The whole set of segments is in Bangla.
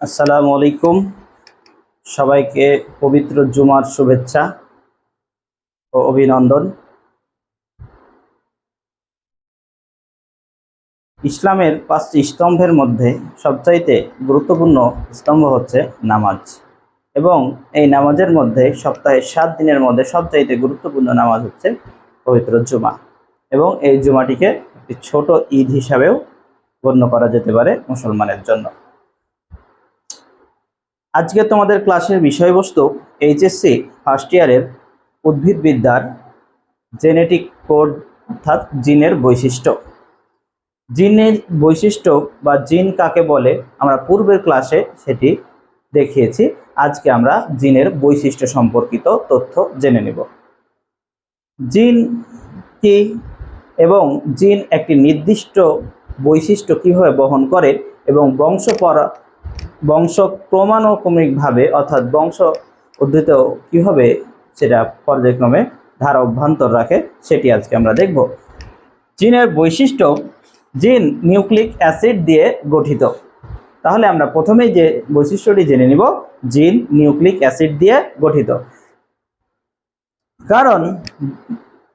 আসসালামু আলাইকুম। সবাইকে পবিত্র জুমার শুভেচ্ছা ও অভিনন্দন। ইসলামের পাঁচটি স্তম্ভের মধ্যে সবচাইতে গুরুত্বপূর্ণ স্তম্ভ হচ্ছে নামাজ এবং এই নামাজের মধ্যে সপ্তাহে সাত দিনের মধ্যে সবচাইতে গুরুত্বপূর্ণ নামাজ হচ্ছে পবিত্র জুমা এবং এই জুমাটিকে একটি ছোট ঈদ হিসাবেও গণ্য করা যেতে পারে মুসলমানের জন্য। আজকে তোমাদের ক্লাসের বিষয়বস্তু এইচএসসি ফার্স্ট ইয়ারের উদ্ভিদবিদ্যার জেনেটিক কোড অর্থাৎ জিনের বৈশিষ্ট্য। জিনের বৈশিষ্ট্য বা জিন কাকে বলে আমরা পূর্বের ক্লাসে সেটি দেখিয়েছি। আজকে আমরা জিনের বৈশিষ্ট্য সম্পর্কিত তথ্য জেনে নেব। জিন কি এবং জিন একটি নির্দিষ্ট বৈশিষ্ট্য কীভাবে বহন করে এবং বংশ বংশ ক্রমানুক্রমিকভাবে অর্থাৎ বংশ উদ্ধৃত কীভাবে সেটা পর্যায়ক্রমে ধারা অভ্যন্তর রাখে, সেটি আজকে আমরা দেখব। জিনের বৈশিষ্ট্য, জিন নিউক্লিক অ্যাসিড দিয়ে গঠিত। তাহলে আমরা প্রথমেই যে বৈশিষ্ট্যটি জেনে নিব, জিন নিউক্লিক অ্যাসিড দিয়ে গঠিত। কারণ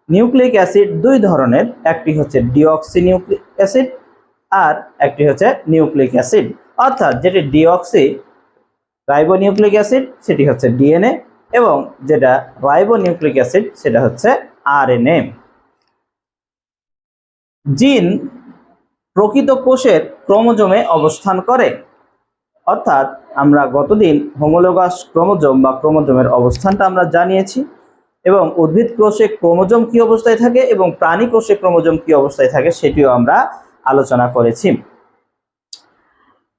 নিউক্লিক অ্যাসিড দুই ধরনের, একটি হচ্ছে ডিঅক্সি নিউক্লিক অ্যাসিড আর একটি হচ্ছে নিউক্লিক অ্যাসিড। অর্থাৎ যেটি ডিঅক্সি রাইবোনিউক্লিক অ্যাসিড, সেটি হচ্ছে ডিএনএ এবং যেটা রাইবোনিউক্লিক অ্যাসিড, সেটা হচ্ছে আরএনএ। জিন প্রকৃত কোষের ক্রোমোজোমে অবস্থান করে। অর্থাৎ আমরা গতদিন হোমোলোগাস ক্রোমোজোম বা ক্রোমোজোমের অবস্থানটা আমরা জানিয়েছি এবং উদ্ভিদ কোষে ক্রোমোজোম কি অবস্থায় থাকে এবং প্রাণী কোষে ক্রোমোজোম কি অবস্থায় থাকে, সেটিও আমরা আলোচনা করেছি।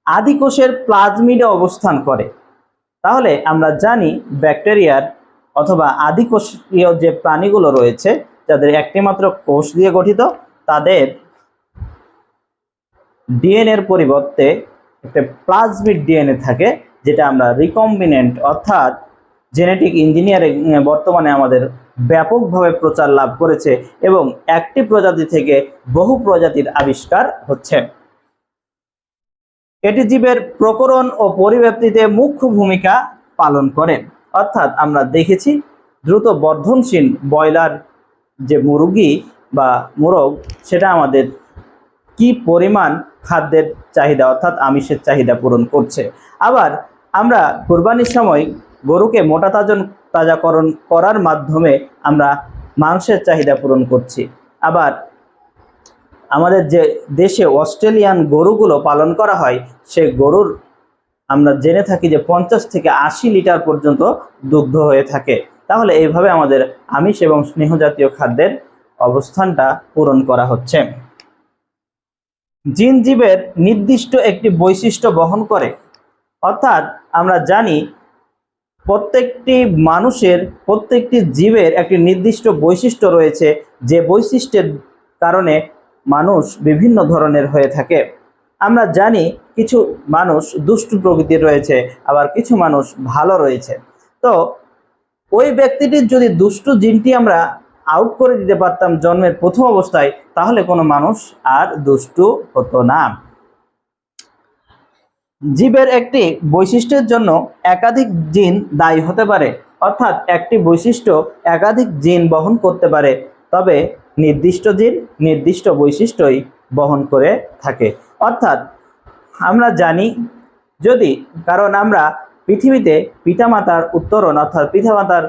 আদি কোষের প্লাজমিডে অবস্থান করে। তাহলে আমরা জানি ব্যাকটেরিয়ার অথবা আদিকোষীয় যে প্রাণীগুলো রয়েছে, যাদের একটি মাত্র কোষ দিয়ে গঠিত, তাদের ডিএনএর পরিবর্তে একটা প্লাজমিড ডিএনএ থাকে, যেটা আমরা রিকম্বিনেন্ট অর্থাৎ জেনেটিক ইঞ্জিনিয়ারিং বর্তমানে আমাদের ব্যাপকভাবে প্রচার লাভ করেছে এবং একটি প্রজাতি থেকে বহু প্রজাতির আবিষ্কার হচ্ছে। এটি জীবের প্রকরণ ও পরিব্যাপ্তিতে মুখ্য ভূমিকা পালন করে। অর্থাৎ আমরা দেখেছি দ্রুত বর্ধনশীল ব্রয়লার যে মুরগি বা মোরগ, সেটা আমাদের কি পরিমাণ খাদ্যের চাহিদা, অর্থাৎ আমিষের চাহিদা পূরণ করছে। আবার আমরা কোরবানির সময় গরুকে মোটা তাজন তাজাকরণ করার মাধ্যমে আমরা মাংসের চাহিদা পূরণ করছি। আবার আমাদের যে দেশে অস্ট্রেলিয়ান গরুগুলো পালন করা হয়, সে গরুর আমরা জেনে থাকি যে পঞ্চাশ থেকে আশি লিটার পর্যন্ত দুগ্ধ হয়ে থাকে। তাহলে এইভাবে আমাদের আমিষ এবং স্নেহ জাতীয় খাদ্যের অবস্থানটা পূরণ করা হচ্ছে। জিন জীবের নির্দিষ্ট একটি বৈশিষ্ট্য বহন করে। অর্থাৎ আমরা জানি, প্রত্যেকটি মানুষের, প্রত্যেকটি জীবের একটি নির্দিষ্ট বৈশিষ্ট্য রয়েছে। যে বৈশিষ্ট্যের কারণে মানুষ বিভিন্ন ধরনের হয়ে থাকে। আমরা জানি কিছু মানুষ দুষ্টু প্রকৃতির রয়েছে, আবার কিছু মানুষ ভালো রয়েছে। তো ওই ব্যক্তিটির যদি দুষ্টু জিনটি আমরা আউট করে দিতে পারতাম জন্মের প্রথম অবস্থায়, তাহলে কোনো মানুষ আর দুষ্টু হতো না। জীবের একটি বৈশিষ্ট্যের জন্য একাধিক জিন দায়ী হতে পারে, অর্থাৎ একটি বৈশিষ্ট্য একাধিক জিন বহন করতে পারে। তবে নির্দিষ্ট জিন, নির্দিষ্ট বৈশিষ্ট্যই বহন করে থাকে। অর্থাৎ আমরা জানি যদি, কারণ আমরা পৃথিবীতে পিতামাতার উত্তরণ অর্থাৎ পিতামাতার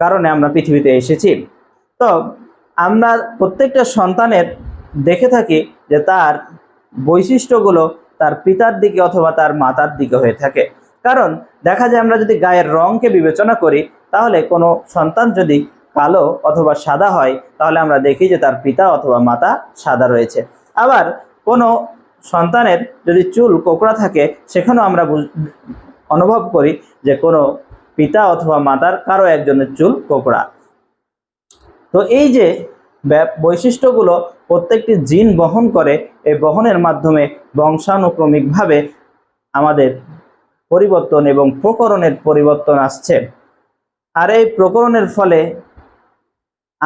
কারণে আমরা পৃথিবীতে এসেছি। তো আমরা প্রত্যেকটা সন্তানের দেখে থাকি যে তার বৈশিষ্ট্যগুলো তার পিতার দিকে অথবা তার মাতার দিকে হয়ে থাকে। কারণ দেখা যায় আমরা যদি গায়ের রঙকে বিবেচনা করি, তাহলে কোনো সন্তান যদি কালো অথবা সাদা হয়, তাহলে আমরা দেখি যে তার পিতা অথবা মাতা সাদা রয়েছে। আবার কোনো সন্তানের যদি চুল কোকড়া থাকে, সেখানেও আমরা অনুভব করি যে কোনো পিতা অথবা মাতার কারও একজনের চুল কোকড়া। তো এই যে বৈশিষ্ট্যগুলো প্রত্যেকটি জিন বহন করে, এই বহনের মাধ্যমে বংশানুক্রমিকভাবে আমাদের পরিবর্তন এবং প্রকরণের পরিবর্তন আসছে। আর এই প্রকরণের ফলে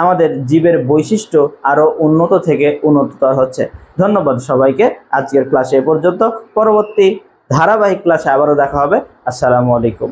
আমাদের জীবের বৈশিষ্ট্য আরও উন্নত থেকে উন্নততর হচ্ছে। ধন্যবাদ সবাইকে। আজকের ক্লাসে এ পর্যন্ত। পরবর্তী ধারাবাহিক ক্লাসে আবারও দেখা হবে। আসসালামু আলাইকুম।